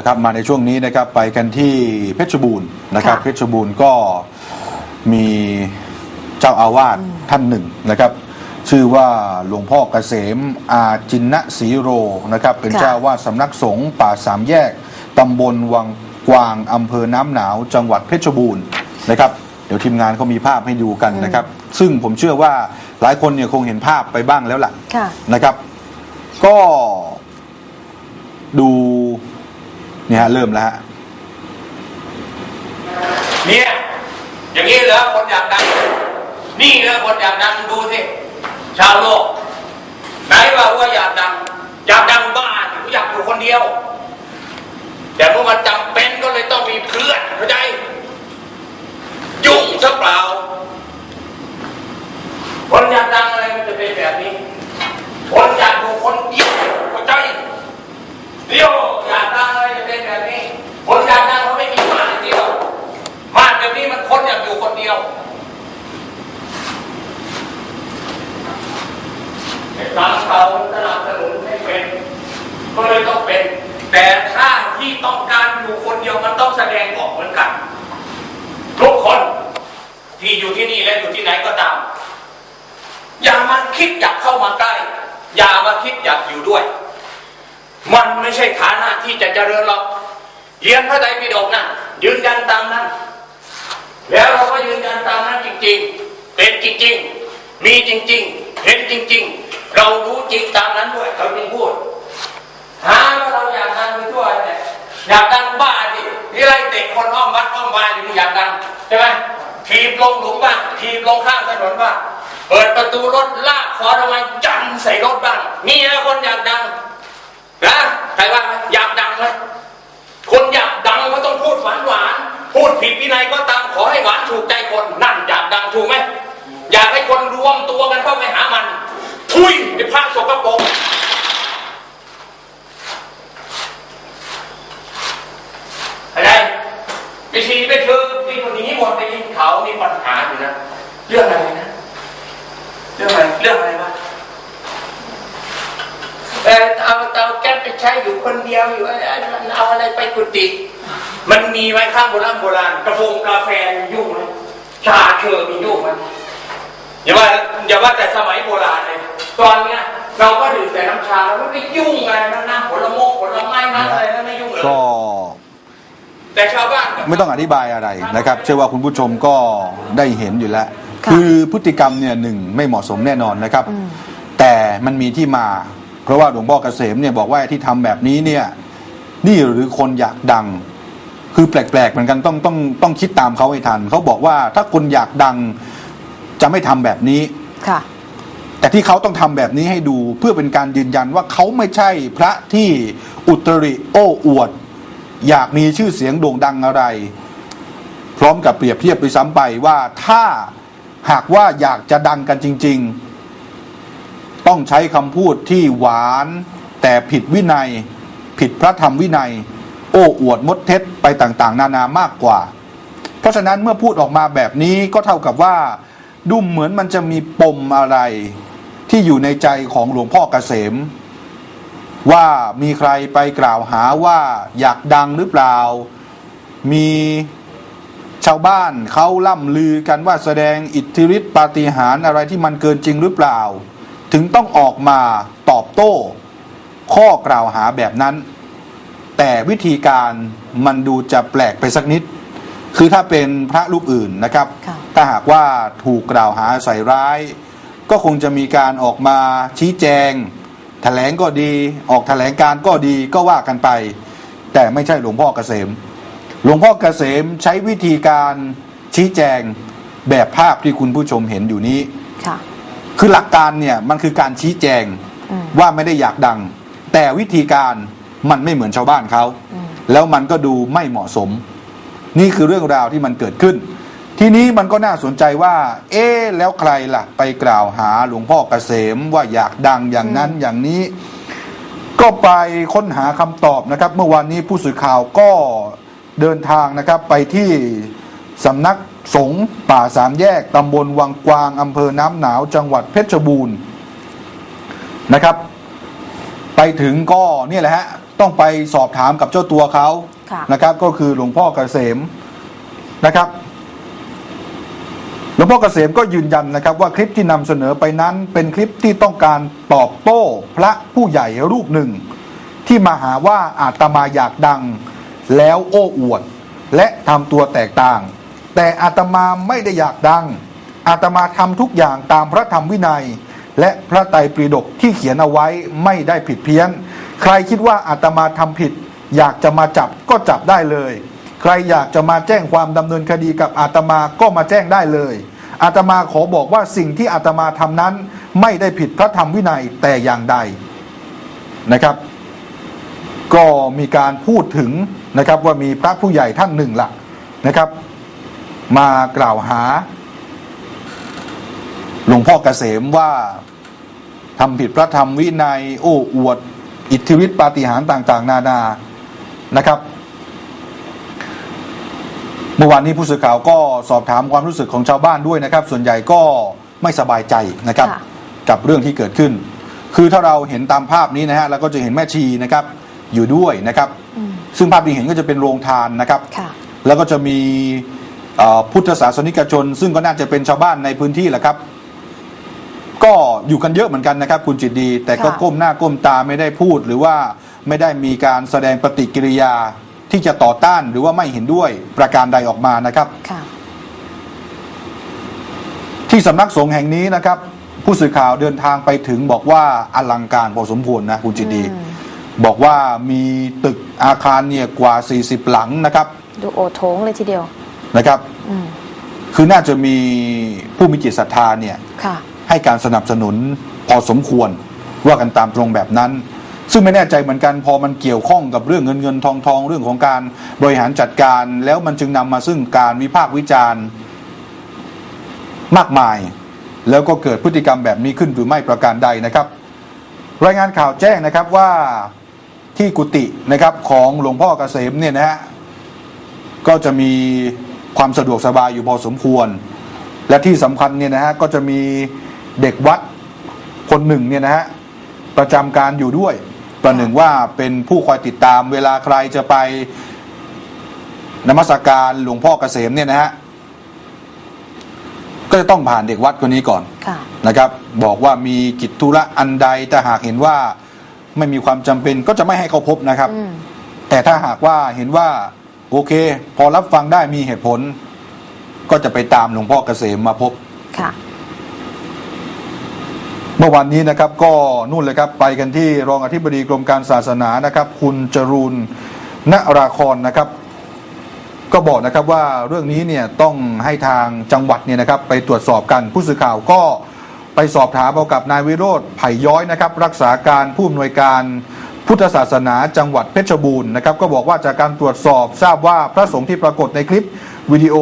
ละครับมาในช่วงนี้นะครับไปกันที่เพชรบูรณ์นะครับค่ะเพชรบูรณ์ก็มีเจ้าอาวาสท่านหนึ่งนะครับ ชื่อว่าหลวงพ่อเกษมอาจินนะศรีโรนะครับ เป็นค่ะเจ้าอาวาสสำนักสงฆ์ป่าสามแยกตำบลวังกวางอำเภอน้ำหนาวจังหวัดเพชรบูรณ์นะครับเดี๋ยวทีมงานเขามีภาพให้ดูกันนะครับ ซึ่งผมเชื่อว่าหลายคนเนี่ยคงเห็นภาพไปบ้างแล้วล่ะค่ะนะครับ ก็ดู เนี่ยเริ่มแล้ว เนี่ยอย่างนี้เหรอคนอยากดังนี่เหรอคนอยากดังดูสิชาวโลก ไหนว่าว่าอยากดัง อยากดังบ้าสิกูอยากอยู่คนเดียว แต่เมื่อมันจำเป็นก็เลยต้องมีเพื่อนเข้าใจยุ่งซะเปล่าคนอยากดังอะไรมันจะเป็นแบบนี้ คนอยากอยู่คนเดียวเข้าใจ เดียวอยากดังอะไรจะเป็นแบบนี้ คนอยากดังเขาไม่มีมากเดียวมากแบบนี้มันคนอยากอยู่คนเดียวไอ้ตามเขาสนับสนุนให้เป็น ก็เลยต้องเป็น แต่ถ้าที่ต้องการอยู่คนเดียวมันต้องแสดงออกเหมือนกัน ทุกคนที่อยู่ ที่ไหนก็ตาม อย่ามาคิดอยากเข้ามาใกล้ อย่ามาคิดอยากอยู่ด้วย มันไม่ใช่ฐานะที่จะเจริญหรอกเรียนพระไตรปิฎกนะยืนยันตามนั้น แล้วเราก็ยืนยันตามนั้นจริงๆ เป็นจริงๆ มีจริงๆ เห็นจริงๆ เรารู้จริงตามนั้นด้วยเราจึงพูดหาว่าเราอยากดังไปทั่วเนี่ยอยากดังบ้าดินี่ไรเตะคนอ้อมวัดอ้อมวายอยู่นี่อยากดังใช่ไหม ทีบลงหลุมบ้าง ทีบลงข้างถนนบ้าง เปิดประตูรถลากคอทำไมจันใส่รถบ้าง นี่นะคนอยากดังนะใครว่าอยากดังไหมคนอยากดังก็ต้องพูดหวานหวาน พูดผิดวินัยก็ตามขอให้หวานถูกใจคนนั่นอยากดังถูกไหมอยากให้คนรวมตัวกันเข้าไปหามัน ทุยไอ้พระสกปรกอะไรไปชีไปเธอที่คนนี้หมดในยินเขามีปัญหาอยู่นะเรื่องอะไรนะเรื่องอะไรเรื่องอะไรวะ เออเอาเตาแก๊สไป ใช้อยู่คนเดียวอยู่ไอ้ไอ้มันเอาอะไรไปกุฏิมันมีไว้ข้างโบราณโบราณกาแฟกาแฟมียุ่งไหมชาเชอมียุ่งไหมอย่าว่าอย่าว่าแต่สมัยโบราณเลยตอนเนี้ยเราก็ดื่มแต่น้ำชาแล้วไม่ยุ่งอะไรนะน้ำผลโมกผลไม้น้ำอะไรนั่นไม่ยุ่งเลยก็แต่ชาวบ้านกับไม่ต้องอธิบายอะไรนะครับ เชื่อว่าคุณผู้ชมก็ได้เห็นอยู่แล้วค่ะคือพฤติกรรมเนี่ยหนึ่งไม่เหมาะสมแน่นอนนะครับ แต่มันมีที่มา เพราะว่าหลวงพ่อเกษมเนี่ยบอกว่าที่ทำแบบนี้เนี่ยนี่หรือคนอยากดัง คือแปลกๆเหมือนกันต้องต้องต้องคิดตามเขาให้ทันเขาบอกว่าถ้าคนอยากดังจะไม่ทำแบบนี้ค่ะ แต่ที่เขาต้องทำแบบนี้ให้ดูเพื่อเป็นการยืนยันว่าเขาไม่ใช่พระที่อุตริโอ้อวด อยากมีชื่อเสียงโด่งดังอะไร พร้อมกับเปรียบเทียบไปซ้ำไปว่าถ้าหากว่าอยากจะดังกันจริง ๆ ต้องใช้คำพูดที่หวาน แต่ผิดวินัย ผิดพระธรรมวินัย โอ้อวดมดเท็จไปต่างๆ นานามากกว่า เพราะฉะนั้นเมื่อพูดออกมาแบบนี้ก็เท่ากับว่า ดูเหมือนมันจะมีปมอะไร ที่อยู่ในใจของหลวงพ่อเกษม ว่ามีใครไปกล่าวหาว่าอยากดังหรือเปล่า มีชาวบ้านเขาล่ำลือกันว่าแสดงอิทธิฤทธิปาฏิหาริย์อะไรที่มันเกินจริงหรือเปล่า ถึงต้องออกมาตอบโต้ ข้อกล่าวหาแบบนั้น แต่วิธีการมันดูจะแปลกไปสักนิด คือถ้าเป็นพระรูปอื่นนะครับค่ะถ้าหากว่าถูกกล่าวหาใส่ร้าย ก็คงจะมีการออกมาชี้แจง แถลงก็ดี ออกแถลงการก็ดีก็ว่ากันไป แต่ไม่ใช่หลวงพ่อเกษม หลวงพ่อเกษมใช้วิธีการชี้แจงแบบภาพที่คุณผู้ชมเห็นอยู่นี้ ค่ะคือหลักการเนี่ยมันคือการชี้แจงอืมว่าไม่ได้อยากดัง แต่วิธีการมันไม่เหมือนชาวบ้านเขาอืมแล้วมันก็ดูไม่เหมาะสม นี่คือเรื่องราวที่มันเกิดขึ้น ทีนี้มันก็น่าสนใจว่า เอ๊ะแล้วใครล่ะ ไปกล่าวหาหลวงพ่อเกษมว่าอยากดังอย่างนั้นอย่างนี้ ก็ไปค้นหาคำตอบนะครับ เมื่อวานนี้ผู้สื่อข่าวก็เดินทางนะครับ ไปที่สำนัก สงฆ์ป่าสามแยกตำบลวังกวางอำเภอน้ำหนาวจังหวัดเพชรบูรณ์นะครับ ไปถึงก็เนี่ยแหละฮะต้องไปสอบถามกับเจ้าตัวเขาค่ะนะครับ ก็คือหลวงพ่อเกษมนะครับหลวงพ่อเกษมก็ยืนยันนะครับ ว่าคลิปที่นำเสนอไปนั้น เป็นคลิปที่ต้องการตอบโต้พระผู้ใหญ่รูปหนึ่ง ที่มาหาว่าอาตมาอยากดังแล้วโอ้อวด และทำตัวแตกต่าง แต่อาตมาไม่ได้อยากดัง อาตมาทำทุกอย่างตามพระธรรมวินัย และพระไตรปิฎกที่เขียนเอาไว้ไม่ได้ผิดเพี้ยน ใครคิดว่าอาตมาทำผิด อยากจะมาจับก็จับได้เลย ใครอยากจะมาแจ้งความดำเนินคดีกับอาตมาก็มาแจ้งได้เลยอาตมาขอบอกว่าสิ่งที่อาตมาทำนั้น ไม่ได้ผิดพระธรรมวินัยแต่อย่างใดนะครับ ก็มีการพูดถึงนะครับว่ามีพระผู้ใหญ่ท่านหนึ่งละนะครับ มากล่าวหา หลวงพ่อเกษมว่าทำผิดพระธรรมวินัย โอ้อวด อิทธิฤทธิปาฏิหาริย์ต่าง ๆ นานา นะครับ เมื่อวานนี้ผู้สื่อข่าวก็สอบถามความรู้สึกของชาวบ้านด้วยนะครับ ส่วนใหญ่ก็ไม่สบายใจนะครับค่ะกับเรื่องที่เกิดขึ้น คือถ้าเราเห็นตามภาพนี้นะฮะเราก็จะเห็นแม่ชีนะครับ อยู่ด้วยนะครับอืมซึ่งภาพที่เห็นก็จะเป็นโรงทานนะครับค่ะแล้วก็จะมี เอ่อพุทธศาสนิกชน ซึ่งก็น่าจะเป็นชาวบ้านในพื้นที่แหละครับ ก็อยู่กันเยอะเหมือนกันนะครับ คุณจิตดี แต่ก็ค่ะ ก้มหน้าก้มตาไม่ได้พูด หรือว่าไม่ได้มีการแสดงปฏิกิริยาที่จะต่อต้านหรือว่าไม่เห็นด้วยประการใดออกมานะครับ ค่ะ ที่สำนักสงฆ์แห่งนี้นะครับ ผู้สื่อข่าวเดินทางไปถึงบอกว่าอลังการพอสมควรนะคุณจิตดี อืม บอกว่ามีตึกอาคารเนี่ยกว่า 40 หลังนะครับ ดูโอโถงเลยทีเดียว นะครับอืมคือน่าจะมีผู้มีจิตศรัทธาเนี่ยค่ะให้การสนับสนุนพอสมควรว่ากันตามตรงแบบนั้น ซึ่งไม่แน่ใจเหมือนกันพอมันเกี่ยวข้องกับเรื่องเงินเงินทองทองเรื่องของการบริหารจัดการ แล้วมันจึงนำมาซึ่งการวิพากษ์วิจารณ์มากมาย แล้วก็เกิดพฤติกรรมแบบนี้ขึ้นหรือไม่ประการใดนะครับ รายงานข่าวแจ้งนะครับว่าที่กุฏินะครับของหลวงพ่อเกษมเนี่ยนะฮะก็จะมี ความสะดวกสบายอยู่พอสมควร และที่สำคัญเนี่ยนะฮะก็จะมีเด็กวัดคนหนึ่งเนี่ยนะฮะประจำการอยู่ด้วย ประหนึ่งว่าเป็นผู้คอยติดตามเวลาใครจะไปนมัสการหลวงพ่อเกษมเนี่ยนะฮะก็จะต้องผ่านเด็กวัดคนนี้ก่อนค่ะนะครับ บอกว่ามีกิจธุระอันใดแต่หากเห็นว่าไม่มีความจำเป็นก็จะไม่ให้เขาพบนะครับอืมแต่ถ้าหากว่าเห็นว่า โอเค พอรับฟังได้มีเหตุผล ก็จะไปตามหลวงพ่อเกษมมาพบค่ะเมื่อวันนี้นะครับก็นู่นเลยครับไปกันที่รองอธิบดีกรมการศาสนานะครับ คุณจรูนณราคอนนะครับ ก็บอกนะครับว่าเรื่องนี้เนี่ยต้องให้ทางจังหวัดเนี่ยนะครับไปตรวจสอบกันผู้สื่อข่าวก็ไปสอบถามเอากับนายวิโรธไผ่ย้อยนะครับ รักษาการผู้อำนวยการ พุทธศาสนาจังหวัดเพชรบูรณ์นะครับก็บอกว่าจากการตรวจสอบทราบว่าพระสงฆ์ที่ปรากฏในคลิปวิดีโอ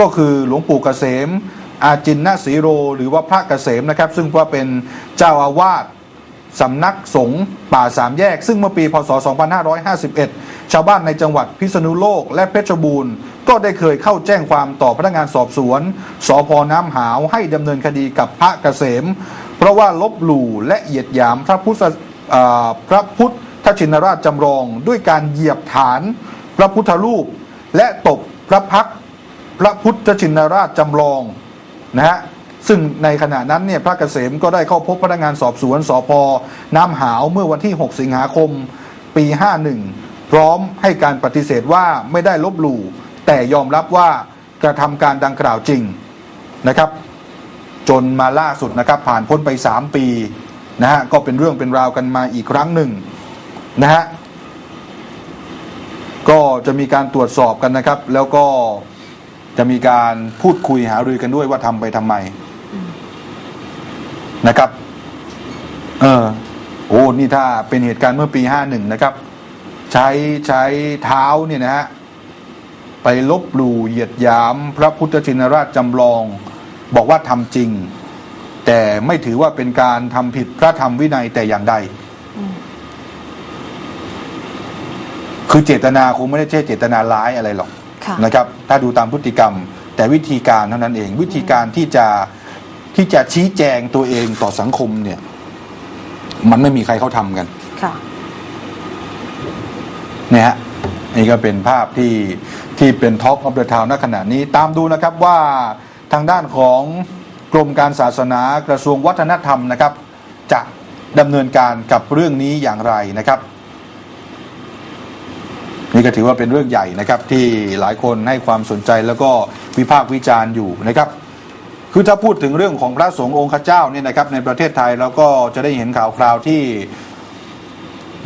ก็คือหลวงปู่เกษม อาจินนสีโร หรือว่าพระเกษมนะครับ ซึ่งว่าเป็นเจ้าอาวาสสำนักสงฆ์ป่าสามแยก ซึ่งเมื่อปีพศ 2551 ชาวบ้านในจังหวัดพิษณุโลกและเพชรบูรณ์ ก็ได้เคยเข้าแจ้งความต่อพนักงานสอบสวนสพน้ำหาวให้ดำเนินคดีกับพระเกษม เพราะว่าลบหลู่และเหยียดหยามพระพุทธ พระพุทธชินราชจำลองด้วยการเหยียบฐานพระพุทธรูป และตบพระพักพระพุทธชินราชจำลองนะฮะซึ่งในขณะนั้นเนี่ยพระเกษมก็ได้เข้าพบพนักงานสอบสวนสพน้ำหาวเมื่อวันที่ 6 สิงหาคม ปี 51 พร้อมให้การปฏิเสธว่าไม่ได้ลบหลู่แต่ยอมรับว่ากระทำการดังกล่าวจริงนะครับ จนมาล่าสุดนะครับผ่านพ้นไป 3 ปี นะฮะก็เป็นเรื่องเป็นราวกันมาอีกครั้งหนึ่งนะฮะก็จะมีการตรวจสอบกันนะครับ แล้วก็จะมีการพูดคุยหารือกันด้วยว่าทำไปทำไมนะครับ เออโอ้นี่ถ้าเป็นเหตุการณ์เมื่อปีห้าหนึ่งนะครับ ใช้ใช้เท้าเนี่ยนะฮะไปลบหลู่เหยียดหยาม พระพุทธชินราชจำลอง บอกว่าทำจริง แต่ไม่ถือว่าเป็นการทำผิดพระธรรมวินัยแต่อย่างใดอืมคือเจตนาคงไม่ได้ใช่เจตนาร้ายอะไรหรอกค่ะนะครับ ถ้าดูตามพฤติกรรม แต่วิธีการเท่านั้นเอง วิธีการที่จะที่จะชี้แจงตัวเองต่อสังคมเนี่ย มันไม่มีใครเขาทำกันค่ะเนี่ยฮะนี่ก็เป็นภาพที่ที่เป็นท็อกออฟเดอะทาวณขณะนี้ ตามดูนะครับว่าทางด้านของ กรมการศาสนากระทรวงวัฒนธรรมนะครับ จะดำเนินการกับเรื่องนี้อย่างไรนะครับ นี่ก็ถือว่าเป็นเรื่องใหญ่นะครับที่หลายคนให้ความสนใจแล้วก็วิพากษ์วิจารณ์อยู่นะครับ คือถ้าพูดถึงเรื่องของพระสงฆ์องค์ข้าเจ้าเนี่ยนะครับ ในประเทศไทยเราก็จะได้เห็นข่าวคราวที่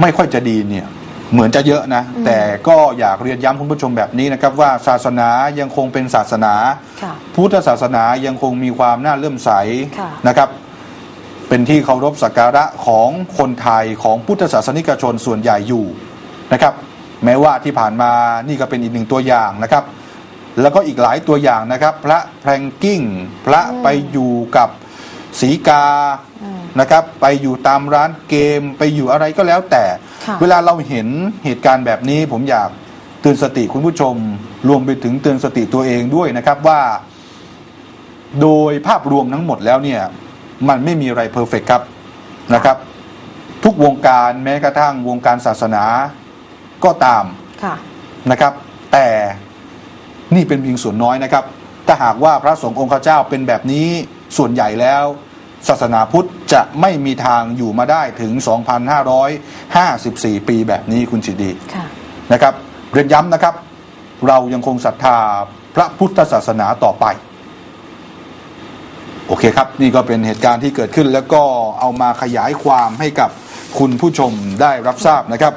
ไม่ค่อยจะดีเนี่ย เหมือนจะเยอะนะ แต่ก็อยากเรียนย้ำคุณผู้ชมแบบนี้นะครับ ว่าศาสนายังคงเป็นศาสนา ค่ะ พุทธศาสนายังคงมีความน่าเลื่อมใสค่ะ นะครับ เป็นที่เคารพสักการะของคนไทยของพุทธศาสนิกชนส่วนใหญ่อยู่นะครับ แม้ว่าที่ผ่านมานี่ก็เป็นอีกหนึ่งตัวอย่างนะครับ แล้วก็อีกหลายตัวอย่างนะครับ พระแพรงกิ้ง พระไปอยู่กับสีกา อืม นะครับไปอยู่ตามร้านเกมไปอยู่อะไรก็แล้วแต่ค่ะเวลาเราเห็นเหตุการณ์แบบนี้ ผมอยากเตือนสติคุณผู้ชม รวมไปถึงเตือนสติตัวเองด้วยนะครับว่า โดยภาพรวมทั้งหมดแล้วเนี่ย มันไม่มีอะไรเพอร์เฟกครับนะครับ ทุกวงการแม้กระทั่งวงการศาสนาก็ตามค่ะนะครับ แต่นี่เป็นเพียงส่วนน้อยนะครับ ถ้าหากว่าพระสงฆ์องค์ข้าเจ้าเป็นแบบนี้ส่วนใหญ่แล้ว ศาสนาพุทธจะไม่มีทางอยู่มาได้ถึง 2,554 ปีแบบนี้คุณจิตดีค่ะนะครับเรียนย้ำนะครับ เรายังคงศรัทธาพระพุทธศาสนาต่อไปโอเคครับ นี่ก็เป็นเหตุการณ์ที่เกิดขึ้นแล้วก็เอามาขยายความให้กับคุณผู้ชมได้รับทราบนะครับ